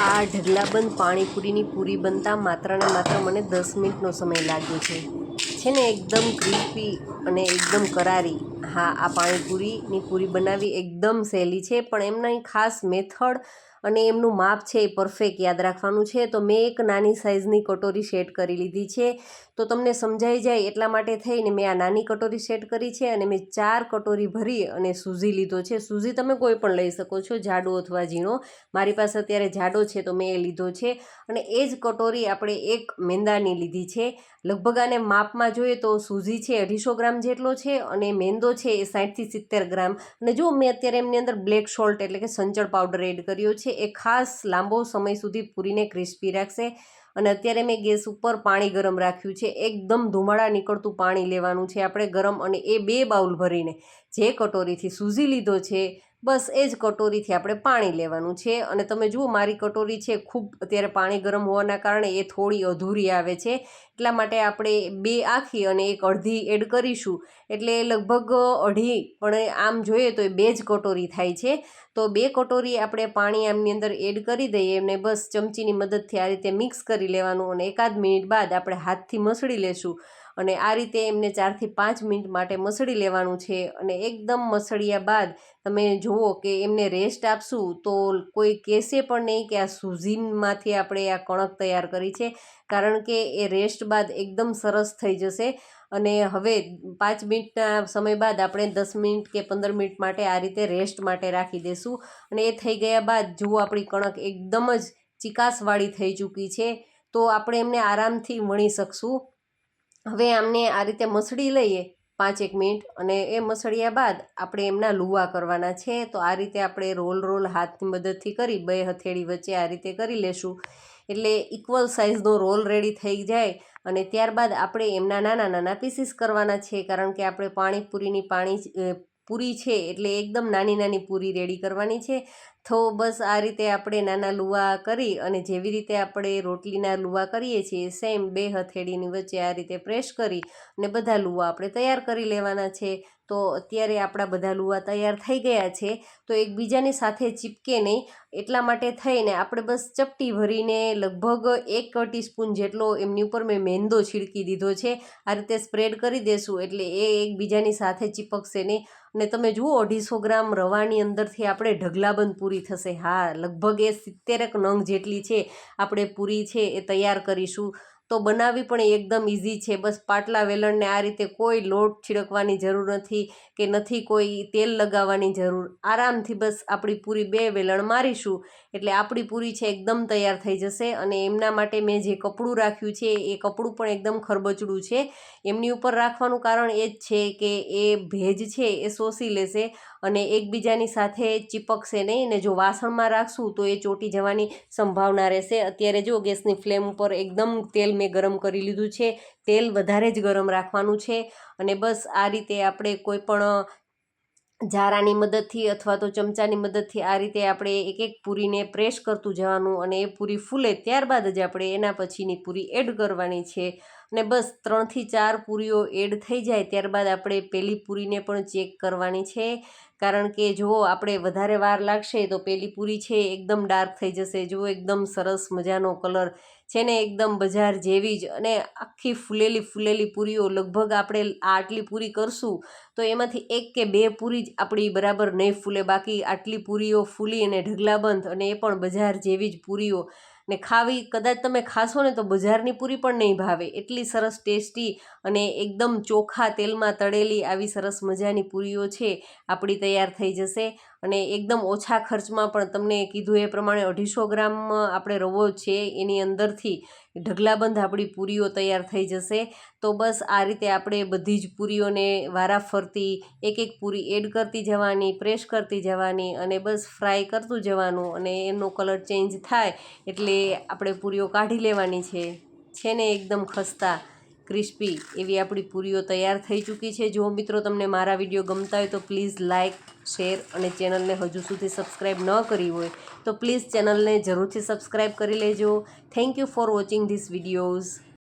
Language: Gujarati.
આ ઢગલાબંધ પાણીપુરીની પૂરી બનતા માત્ર ને માત્ર મને દસ મિનિટનો સમય લાગ્યો છે. છે ને એકદમ ક્રિસ્પી અને એકદમ કરારી. હા, આ પાણીપુરીની પૂરી બનાવવી એકદમ સહેલી છે, પણ એમના ખાસ મેથડ અને એમનું માપ છે એ પરફેક્ટ યાદ રાખવાનું છે. તો મેં એક નાની સાઇઝની કટોરી સેટ કરી લીધી છે. તો તમને સમજાઈ જાય એટલા માટે થઈને મેં આ નાની કટોરી સેટ કરી છે અને મેં ચાર કટોરી ભરી અને સૂઝી લીધો છે. સૂઝી તમે કોઈ પણ લઈ શકો છો, જાડો અથવા ઝીણો. મારી પાસે અત્યારે જાડો છે તો મેં એ લીધો છે. અને એ જ કટોરી આપણે એક મેંદાની લીધી છે. લગભગ આને માપમાં જોઈએ તો સૂઝી છે અઢીસો ગ્રામ જેટલો છે અને મેંદો છે એ સાઠથી સિત્તેર ગ્રામ. અને જો મેં અત્યારે એમની અંદર બ્લેક સોલ્ટ એટલે કે સંચળ પાવડર એડ કર્યો છે, એ ખાસ લાંબો સમય સુધી પૂરીને ક્રિસ્પી રાખશે. અને અત્યારે મેં ગેસ ઉપર પાણી ગરમ રાખ્યું છે, એકદમ ધુમાડા નીકળતું પાણી લેવાનું છે. આપણે ગરમ અને એ બે બાઉલ ભરીને જે કટોરીથી સૂઝી લીધો છે બસ એ જ કટોરીથી આપણે પાણી લેવાનું છે. અને તમે જુઓ, મારી કટોરી છે ખૂબ અત્યારે પાણી ગરમ હોવાના કારણે એ થોડી અધૂરી આવે છે. એટલા માટે આપણે બે આખી અને એક અડધી એડ કરીશું. એટલે લગભગ અઢી, પણ આમ જોઈએ તો એ બે જ કટોરી થાય છે. તો બે કટોરી આપણે પાણી આમની અંદર એડ કરી દઈએ અને બસ ચમચીની મદદથી આ રીતે મિક્સ કરી લેવાનું અને એકાદ મિનિટ બાદ આપણે હાથથી મસળી લેશું. અને આ રીતે એમને ચારથી પાંચ મિનિટ માટે મસળી લેવાનું છે અને એકદમ મસળ્યા બાદ તમે જુઓ કે એમને રેસ્ટ આપશું તો કોઈ કહેશે પણ નહીં કે આ સુઝીનમાંથી આપણે આ કણક તૈયાર કરી છે. કારણ કે એ રેસ્ટ બાદ એકદમ સરસ થઈ જશે અને હવે પાંચ મિનિટના સમય બાદ આપણે દસ મિનિટ કે પંદર મિનિટ માટે આ રીતે રેસ્ટ માટે રાખી દઈશું અને એ થઈ ગયા બાદ જુઓ આપણી કણક એકદમ જ ચિકાસવાળી થઈ ચૂકી છે. તો આપણે એમને આરામથી વણી શકશું. હવે આમને આ રીતે મસળી લઈએ પાંચ એક મિનિટ અને એ મસળ્યા બાદ આપણે એમના લુવા કરવાના છે. તો આ રીતે આપણે રોલ રોલ હાથની મદદથી કરી બે હથેળી વચ્ચે આ રીતે કરી લેશું. એટલે ઇક્વલ સાઇઝનો રોલ રેડી થઈ જાય અને ત્યારબાદ આપણે એમના નાના નાના પીસીસ કરવાના છે. કારણ કે આપણે પાણીપુરીની પાણી પૂરી છે એટલે એકદમ નાની નાની પૂરી રેડી કરવાની છે. તો બસ આ રીતે આપણે નાના લુવા કરી અને જેવી રીતે આપણે રોટલીના લુવા કરીએ છીએ, સેમ બે હથેળીની વચ્ચે આ રીતે પ્રેસ કરી અને બધા લુવા આપણે તૈયાર કરી લેવાના છે. તો અત્યારે આપણા બધા લુવા તૈયાર થઈ ગયા છે. તો એકબીજાની સાથે ચીપકે નહીં, એટલા માટે થઈને આપણે બસ ચપટી ભરીને લગભગ એક ટીસ્પૂન જેટલો એમની ઉપર મેં મેંદો છીડકી દીધો છે. આ રીતે સ્પ્રેડ કરી દેશું એટલે એ એકબીજાની સાથે ચીપકશે નહીં. અને તમે જુઓ અઢીસો ગ્રામ રવાની અંદરથી આપણે ઢગલાબંધ પૂરી થશે. હા, લગભગ એ સિત્તેરક નંગ જેટલી છે આપણે પૂરી છે એ તૈયાર કરીશું. તો બનાવવી પણ એકદમ ઇઝી છે. બસ પાટલા વેલણને આ રીતે કોઈ લોટ છીડકવાની જરૂર નથી કે નથી કોઈ તેલ લગાવવાની જરૂર. આરામથી બસ આપણી પૂરી બે વેલણ મારીશું. એટલે આપણી પૂરી છે એકદમ તૈયાર થઈ જશે અને એમના માટે મેં જે કપડું રાખ્યું છે એ કપડું પણ એકદમ ખરબચડું છે. એમની ઉપર રાખવાનું કારણ એ જ છે કે એ ભેજ છે એ શોષી લેશે. અને એકબીજાની સાથે ચીપકશે નહીં ને જો વાસણમાં રાખશું તો એ ચોટી જવાની સંભાવના રહેશે. અત્યારે જો ગેસની ફ્લેમ ઉપર એકદમ તેલ મેં ગરમ કરી લીધું છે. તેલ વધારે જ ગરમ રાખવાનું છે અને બસ આ રીતે આપણે કોઈ પણ ઝારાની મદદથી અથવા તો ચમચાની મદદથી આ રીતે આપણે એક એક પૂરીને પ્રેસ કરતું જવાનું અને એ પૂરી ફૂલે ત્યારબાદ જ આપણે એના પછીની પૂરી એડ કરવાની છે. અને બસ ત્રણથી ચાર પૂરીઓ એડ થઈ જાય ત્યારબાદ આપણે પહેલી પૂરીને પણ ચેક કરવાની છે. કારણ કે જો આપણે વધારે વાર લાગશે તો પેલી પૂરી છે એકદમ ડાર્ક થઈ જશે. જો એકદમ સરસ મજાનો કલર છે ને એકદમ બજાર જેવી જ અને આખી ફૂલેલી ફૂલેલી પૂરીઓ. લગભગ આપણે આટલી પૂરી કરશું તો એમાંથી એક કે બે પૂરી જ આપણી બરાબર નહીં ફૂલે. બાકી આટલી પૂરીઓ ફૂલી અને ઢગલાબંધ અને એ પણ બજાર જેવી જ પૂરીઓ. ને ખાવી કદાચ તમે ખાશો ને તો બજારની પૂરી પણ નહીં ભાવે. એટલી સરસ ટેસ્ટી અને એકદમ ચોખ્ખા તેલમાં તળેલી આવી સરસ મજાની પૂરીઓ છે. આપણી તૈયાર થઈ જશે. અને એકદમ ઓછા ખર્ચમાં પણ તમને કીધું એ પ્રમાણે અઢીસો ગ્રામ આપણે રવો છે, એની અંદરથી ઢગલાબંધ આપણી પૂરીઓ તૈયાર થઈ જશે. તો બસ આ રીતે આપણે બધી જ પૂરીઓને વારા ફરતી, એક એક પૂરી એડ કરતી જવાની પ્રેસ કરતી જવાની અને બસ ફ્રાય કરતું જવાનું અને એનો કલર ચેન્જ થાય એટલે આપણે પૂરીઓ કાઢી લેવાની છે. છે ને એકદમ ખસ્તા. ક્રિસ્પી એવી આપણી પૂરીઓ તૈયાર થઈ ચૂકી છે. જો મિત્રો તમને મારા વીડિયો ગમતા હોય તો પ્લીઝ લાઇક શેર અને ચેનલને હજુ સુધી સબસ્ક્રાઈબ ન કરી હોય તો પ્લીઝ ચેનલને જરૂરથી સબસ્ક્રાઈબ કરી લેજો. Thank you for watching this videos.